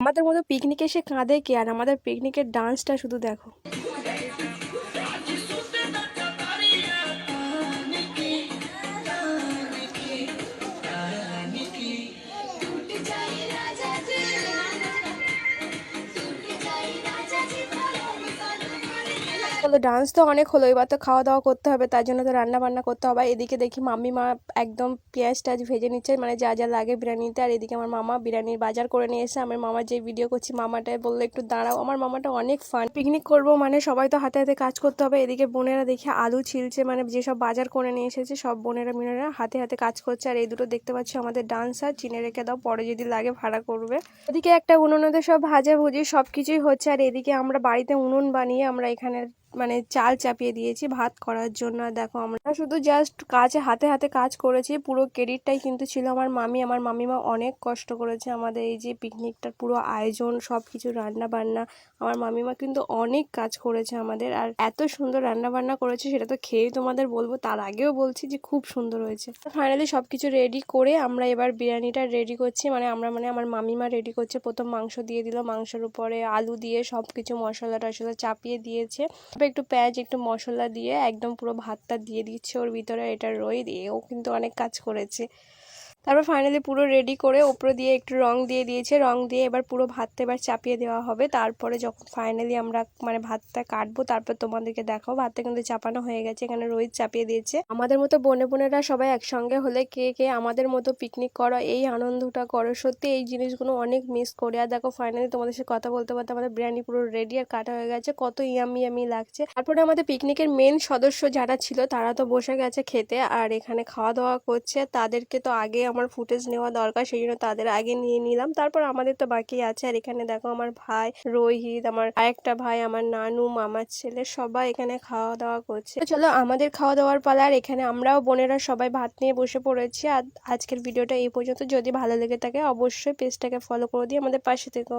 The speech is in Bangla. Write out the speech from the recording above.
আমাদের মতো পিকনিকে এসে কাঁদে কে? আর আমাদের পিকনিকের ডান্সটা শুধু দেখো। বলো ডান্স তো অনেক হলো। এবার তো খাওয়া দাওয়া করতে হবে, তার জন্য তো রান্না বান্না করতে হবে। এদিকে দেখি মাম্মি মা একদম পেঁয়াজ টাজ ভেজে নিচ্ছে মানে যা যা লাগে বিরিয়ানিতে আর এদিকে আমার মামা বিরিয়ানির বাজার করে নিয়ে এসে আমার মামা যে ভিডিও করছি, মামাটাই বলল, একটু দাঁড়াও, আমার মামাটা অনেক ফান পিকনিক করব মানে সবাই তো হাতে হাতে কাজ করতে হবে। এদিকে বোনেরা দেখি আলু ছিলছে মানে যেসব বাজার করে নিয়ে এসেছে, সব বোনেরা মিনেরা হাতে হাতে কাজ করছে। আর এই দুটো দেখতে পাচ্ছি আমাদের ডান্সার, চিনে রেখে দাও, পরে যদি লাগে ভাড়া করবে। এদিকে একটা উনুনেতে সব ভাজা ভুজি সব কিছুই হচ্ছে। আর এদিকে আমরা বাড়িতে উনুন বানিয়ে আমরা এখানে মানে চাল চাপিয়ে দিয়েছি ভাত করার জন্য। আর দেখো, আমরা শুধু জাস্ট কাজে হাতে হাতে কাজ করেছি, পুরো ক্রেডিটটাই কিন্তু ছিল আমার মামি। আমার মামিমা অনেক কষ্ট করেছে আমাদের এই যে পিকনিকটার পুরো আয়োজন সব কিছু রান্না বান্না আমার মামিমা কিন্তু অনেক কাজ করেছে আমাদের। আর এত সুন্দর রান্না বান্না করেছে, সেটা তো খেয়ে তোমাদের বলব। তার আগেও বলছি যে খুব সুন্দর হয়েছে। ফাইনালি সব কিছু রেডি করে আমরা এবার বিরিয়ানিটা রেডি করছি। মানে আমরা মানে আমার মামিমা রেডি করছে। প্রথম মাংস দিয়ে দিল, মাংসের উপরে আলু দিয়ে সব কিছু মশলা টশলা চাপিয়ে দিয়েছে। তারপর একটু পেঁয়াজ, একটু মশলা দিয়ে একদম পুরো ভাতটা দিয়ে দিচ্ছে, ওর ভিতরে এটা রয়ে দিয়ে ও কিন্তু অনেক কাজ করেছে। তারপর ফাইনালি পুরো রেডি করে ওপরে দিয়ে একটু রং দিয়ে দিয়েছে। রং দিয়ে এবার পুরো ভাতটা এবার চাপিয়ে দেওয়া হবে। তারপরে যখন ফাইনালি আমরা মানে ভাতটা কাটবো, তারপর তোমাদেরকে দেখাও ভাতটা কিন্তু চাপানো হয়ে গেছে, এখানে রোহিত চাপিয়ে দিয়েছে। আমাদের মতো বনে বোনেরা সবাই একসঙ্গে হলে কে কে আমাদের মতো পিকনিক করো, এই আনন্দটা করো। সত্যি এই জিনিসগুলো অনেক মিস করে। আর দেখো ফাইনালি তোমাদের সাথে কথা বলতে বলতে আমাদের বিরিয়ানি পুরো রেডি আর কাটা হয়ে গেছে। কত ইয়ামি ইয়ামি লাগছে। তারপরে আমাদের পিকনিকের মেন সদস্য যারা ছিল, তারা তো বসে গেছে খেতে। আর এখানে খাওয়া দাওয়া করছে। তাদেরকে তো আগে আমার ফুটেজ নেওয়া দরকার সেই জন্য তাদের আগে নিয়ে নিলাম। তারপর আমাদের তো বাকি আছে। আর এখানে দেখো আমার ভাই রোহিত, আমার আরেকটা ভাই, আমার নানু, মামার ছেলে, সবাই এখানে খাওয়া দাওয়া করছে চলো আমাদের খাওয়া দাওয়ার পালা, আর এখানে আমরাও বোনেরা সবাই ভাত নিয়ে বসে পড়েছি। আর আজকের ভিডিওটা এই পর্যন্ত। যদি ভালো লেগে থাকে, অবশ্যই পেজটাকে ফলো করে দিয়ে আমাদের পাশে থেকো।